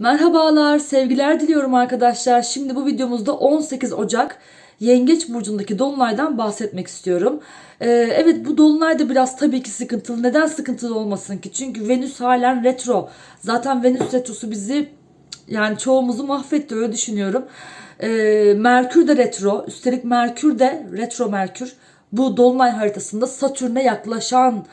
Merhabalar, sevgiler diliyorum arkadaşlar. Şimdi bu videomuzda 18 Ocak Yengeç Burcu'ndaki Dolunay'dan bahsetmek istiyorum. Ee, evet bu Dolunay da biraz tabii ki sıkıntılı. Neden sıkıntılı olmasın ki? Çünkü Venüs halen retro. Zaten Venüs retrosu bizi yani çoğumuzu mahvetti öyle düşünüyorum. Ee, Merkür de retro. Üstelik Merkür de retro Merkür. Bu Dolunay haritasında Satürn'e yaklaşan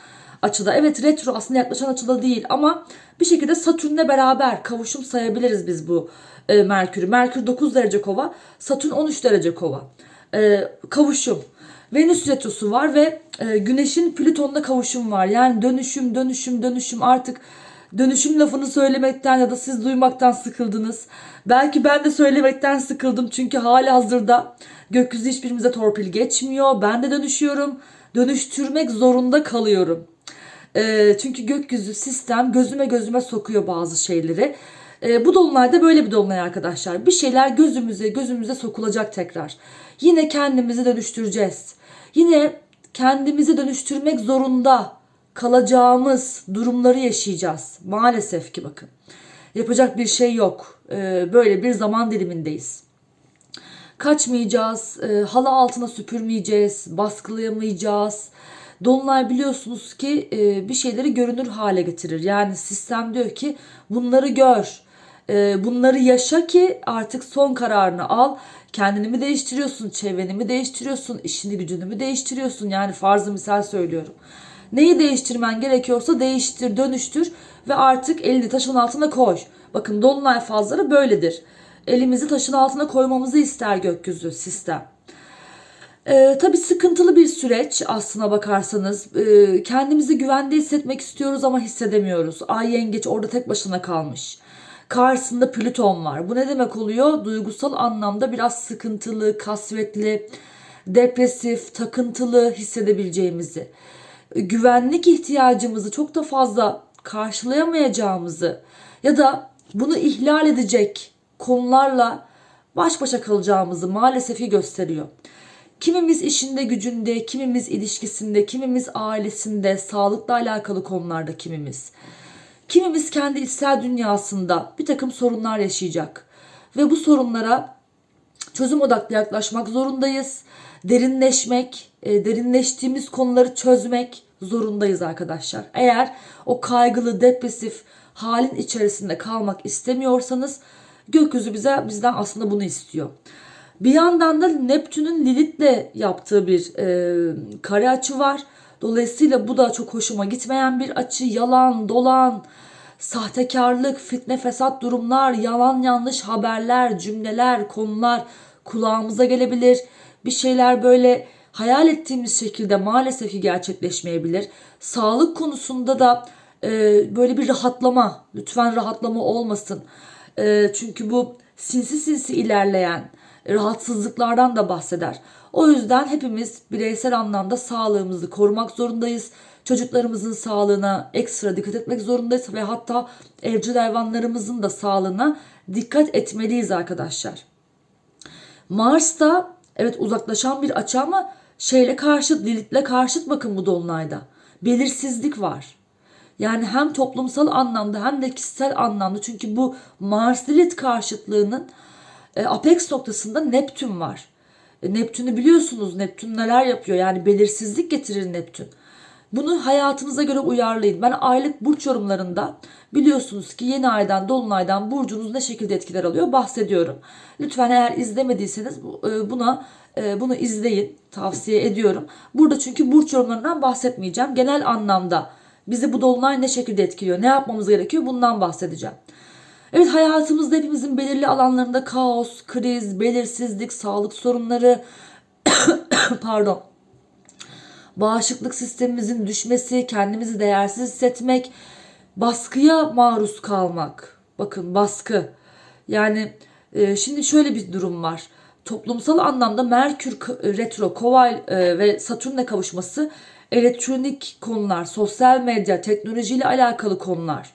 açıda. Evet retro aslında yaklaşan açıda değil ama bir şekilde Satürn'le beraber kavuşum sayabiliriz biz bu e, Merkür'ü. Merkür 9 derece kova, Satürn 13 derece kova. E, kavuşum. Venüs retrosu var ve e, Güneş'in Plüton'la kavuşum var. Yani dönüşüm, dönüşüm, dönüşüm artık dönüşüm lafını söylemekten ya da siz duymaktan sıkıldınız. Belki ben de söylemekten sıkıldım çünkü hali hazırda gökyüzü hiçbirimize torpil geçmiyor. Ben de dönüşüyorum. Dönüştürmek zorunda kalıyorum. E, çünkü gökyüzü sistem gözüme gözüme sokuyor bazı şeyleri. E, bu dolunayda böyle bir dolunay arkadaşlar. Bir şeyler gözümüze gözümüze sokulacak tekrar. Yine kendimizi dönüştüreceğiz. Yine kendimizi dönüştürmek zorunda kalacağımız durumları yaşayacağız. Maalesef ki bakın. Yapacak bir şey yok. E, böyle bir zaman dilimindeyiz. Kaçmayacağız, e, halı altına süpürmeyeceğiz, baskılayamayacağız. Dolunay biliyorsunuz ki e, bir şeyleri görünür hale getirir. Yani sistem diyor ki bunları gör, e, bunları yaşa ki artık son kararını al. Kendini mi değiştiriyorsun, çevreni mi değiştiriyorsun, işini gücünü mü değiştiriyorsun? Yani farzı misal söylüyorum. Neyi değiştirmen gerekiyorsa değiştir, dönüştür ve artık elini taşın altına koy. Bakın dolunay fazları böyledir. Elimizi taşın altına koymamızı ister gökyüzü sistem. Ee, tabii sıkıntılı bir süreç aslına bakarsanız. Ee, kendimizi güvende hissetmek istiyoruz ama hissedemiyoruz. Ay yengeç orada tek başına kalmış. Karşısında Plüton var. Bu ne demek oluyor? Duygusal anlamda biraz sıkıntılı, kasvetli, depresif, takıntılı hissedebileceğimizi, güvenlik ihtiyacımızı çok da fazla karşılayamayacağımızı ya da bunu ihlal edecek konularla baş başa kalacağımızı maalesef gösteriyor. Kimimiz işinde gücünde, kimimiz ilişkisinde, kimimiz ailesinde, sağlıkla alakalı konularda kimimiz. Kimimiz kendi içsel dünyasında bir takım sorunlar yaşayacak. Ve bu sorunlara çözüm odaklı yaklaşmak zorundayız. Derinleşmek, e, derinleştiğimiz konuları çözmek zorundayız arkadaşlar. Eğer o kaygılı, depresif halin içerisinde kalmak istemiyorsanız gökyüzü bize bizden aslında bunu istiyor. Bir yandan da Neptün'ün Lilith'le yaptığı bir e, kare açı var. Dolayısıyla bu da çok hoşuma gitmeyen bir açı. Yalan, dolan, sahtekarlık, fitne, fesat durumlar, yalan yanlış haberler, cümleler, konular kulağımıza gelebilir. Bir şeyler böyle hayal ettiğimiz şekilde maalesef ki gerçekleşmeyebilir. Sağlık konusunda da e, böyle bir rahatlama, lütfen rahatlama olmasın. E, çünkü bu sinsi sinsi ilerleyen, rahatsızlıklardan da bahseder. O yüzden hepimiz bireysel anlamda sağlığımızı korumak zorundayız. Çocuklarımızın sağlığına ekstra dikkat etmek zorundayız ve hatta evcil hayvanlarımızın da sağlığına dikkat etmeliyiz arkadaşlar. Mars'ta evet uzaklaşan bir açı ama şeyle karşıt, Lilith'le karşıt bakın bu dolunayda. Belirsizlik var. Yani hem toplumsal anlamda hem de kişisel anlamda çünkü bu Mars Lilith karşıtlığının e, apex noktasında Neptün var. E, Neptün'ü biliyorsunuz. Neptün neler yapıyor? Yani belirsizlik getirir Neptün. Bunu hayatınıza göre uyarlayın. Ben aylık burç yorumlarında biliyorsunuz ki yeni aydan, dolunaydan burcunuz ne şekilde etkiler alıyor bahsediyorum. Lütfen eğer izlemediyseniz e, buna bunu izleyin. Tavsiye ediyorum. Burada çünkü burç yorumlarından bahsetmeyeceğim. Genel anlamda bizi bu dolunay ne şekilde etkiliyor, ne yapmamız gerekiyor bundan bahsedeceğim. Evet hayatımızda hepimizin belirli alanlarında kaos, kriz, belirsizlik, sağlık sorunları, pardon, bağışıklık sistemimizin düşmesi, kendimizi değersiz hissetmek, baskıya maruz kalmak. Bakın baskı. Yani e, şimdi şöyle bir durum var. Toplumsal anlamda Merkür retro, Kova e, ve Satürn'le kavuşması elektronik konular, sosyal medya, teknolojiyle alakalı konular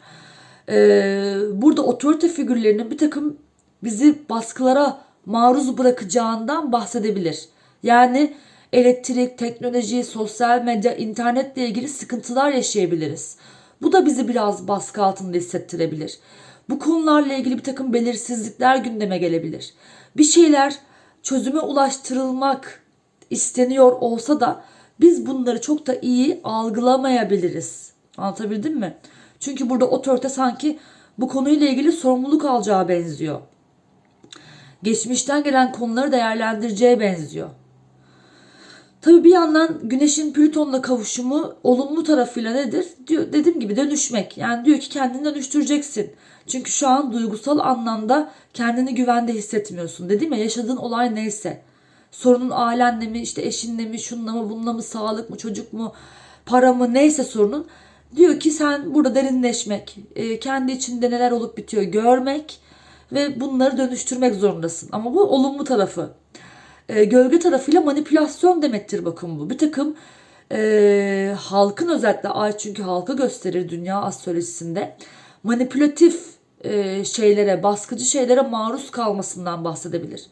e, burada otorite figürlerinin bir takım bizi baskılara maruz bırakacağından bahsedebilir. Yani elektrik, teknoloji, sosyal medya, internetle ilgili sıkıntılar yaşayabiliriz. Bu da bizi biraz baskı altında hissettirebilir. Bu konularla ilgili bir takım belirsizlikler gündeme gelebilir. Bir şeyler çözüme ulaştırılmak isteniyor olsa da biz bunları çok da iyi algılamayabiliriz. Anlatabildim mi? Çünkü burada otorite sanki bu konuyla ilgili sorumluluk alacağı benziyor. Geçmişten gelen konuları değerlendireceğe benziyor. Tabii bir yandan Güneş'in Plüton'la kavuşumu olumlu tarafıyla nedir? Diyor, dediğim gibi dönüşmek. Yani diyor ki kendini dönüştüreceksin. Çünkü şu an duygusal anlamda kendini güvende hissetmiyorsun. Dedim ya yaşadığın olay neyse. Sorunun ailenle mi, işte eşinle mi, şunla mı, bununla mı, sağlık mı, çocuk mu, para mı neyse sorunun. Diyor ki sen burada derinleşmek, e, kendi içinde neler olup bitiyor görmek ve bunları dönüştürmek zorundasın. Ama bu olumlu tarafı e, gölge tarafıyla manipülasyon demektir bakın bu. Bir takım e, halkın özellikle ay çünkü halkı gösterir dünya astrolojisinde manipülatif e, şeylere, baskıcı şeylere maruz kalmasından bahsedebilir.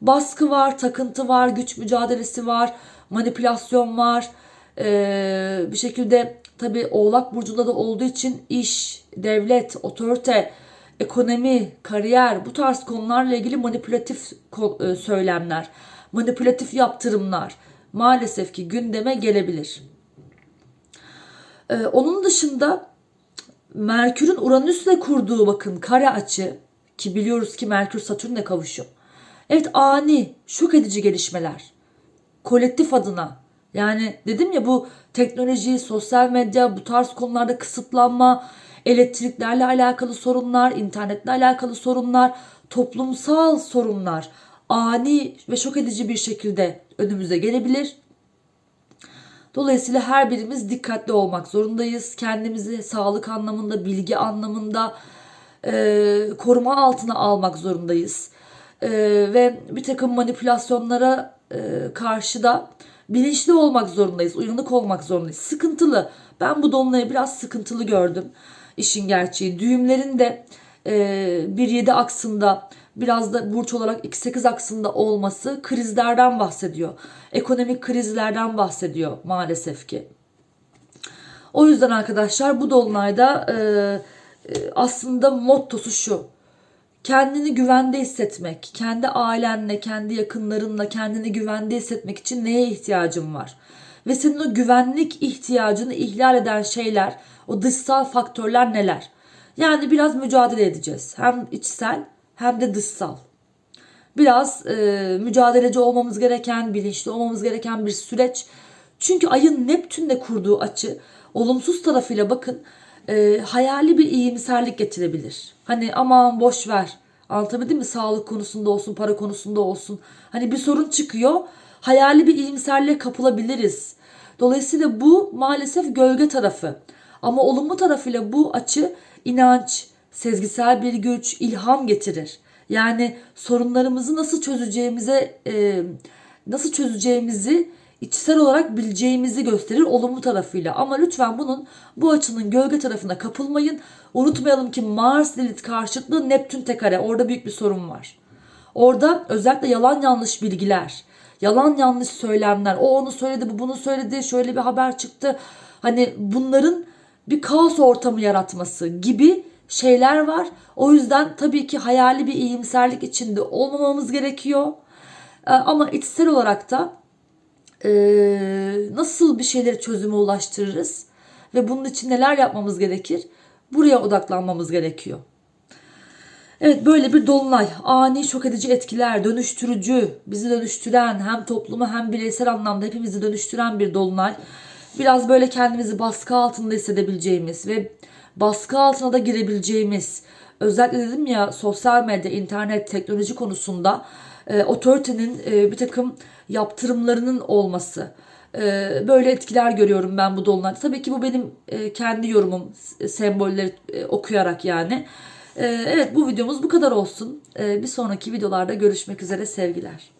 Baskı var, takıntı var, güç mücadelesi var, manipülasyon var. E, bir şekilde tabi Oğlak Burcu'nda da olduğu için iş, devlet, otorite, ekonomi, kariyer bu tarz konularla ilgili manipülatif e, söylemler, manipülatif yaptırımlar maalesef ki gündeme gelebilir. Ee, onun dışında Merkür'ün Uranüs'le kurduğu bakın kare açı ki biliyoruz ki Merkür Satürn'le kavuşuyor. Evet ani, şok edici gelişmeler. Kolektif adına. Yani dedim ya bu teknoloji, sosyal medya, bu tarz konularda kısıtlanma, elektriklerle alakalı sorunlar, internetle alakalı sorunlar, toplumsal sorunlar ani ve şok edici bir şekilde önümüze gelebilir. Dolayısıyla her birimiz dikkatli olmak zorundayız. Kendimizi sağlık anlamında, bilgi anlamında e, koruma altına almak zorundayız. E, ve bir takım manipülasyonlara e, karşı da bilinçli olmak zorundayız. Uyanık olmak zorundayız. Sıkıntılı. Ben bu dolunayı biraz sıkıntılı gördüm. işin gerçeği. Düğümlerin de e, 1-7 aksında biraz da burç olarak 2-8 aksında olması krizlerden bahsediyor. Ekonomik krizlerden bahsediyor maalesef ki. O yüzden arkadaşlar bu dolunayda e, e, aslında mottosu şu. Kendini güvende hissetmek, kendi ailenle, kendi yakınlarınla kendini güvende hissetmek için neye ihtiyacın var? Ve senin o güvenlik ihtiyacını ihlal eden şeyler, o dışsal faktörler neler? Yani biraz mücadele edeceğiz. Hem içsel hem de dışsal. Biraz e, mücadeleci olmamız gereken, bilinçli olmamız gereken bir süreç. Çünkü ayın Neptün'le kurduğu açı olumsuz tarafıyla bakın e, hayali bir iyimserlik getirebilir. Hani aman boş ver. Anlatabildim mi? Sağlık konusunda olsun, para konusunda olsun. Hani bir sorun çıkıyor. Hayali bir iyimserliğe kapılabiliriz. Dolayısıyla bu maalesef gölge tarafı. Ama olumlu tarafıyla bu açı inanç, sezgisel bir güç, ilham getirir. Yani sorunlarımızı nasıl çözeceğimize, e, nasıl çözeceğimizi içsel olarak bileceğimizi gösterir olumlu tarafıyla. Ama lütfen bunun bu açının gölge tarafına kapılmayın. Unutmayalım ki Mars Lilith karşıtlığı Neptün tekare. Orada büyük bir sorun var. Orada özellikle yalan yanlış bilgiler, yalan yanlış söylemler. O onu söyledi, bu bunu söyledi, şöyle bir haber çıktı. Hani bunların bir kaos ortamı yaratması gibi şeyler var. O yüzden tabii ki hayali bir iyimserlik içinde olmamamız gerekiyor. Ee, ama içsel olarak da e, nasıl bir şeyleri çözüme ulaştırırız ve bunun için neler yapmamız gerekir? Buraya odaklanmamız gerekiyor. Evet böyle bir dolunay. Ani şok edici etkiler, dönüştürücü, bizi dönüştüren hem toplumu hem bireysel anlamda hepimizi dönüştüren bir dolunay. Biraz böyle kendimizi baskı altında hissedebileceğimiz ve baskı altına da girebileceğimiz özellikle dedim ya sosyal medya, internet, teknoloji konusunda e, otoritenin e, bir takım yaptırımlarının olması. E, böyle etkiler görüyorum ben bu dolunayda. Tabii ki bu benim e, kendi yorumum, sembolleri e, okuyarak yani. E, evet bu videomuz bu kadar olsun. E, bir sonraki videolarda görüşmek üzere sevgiler.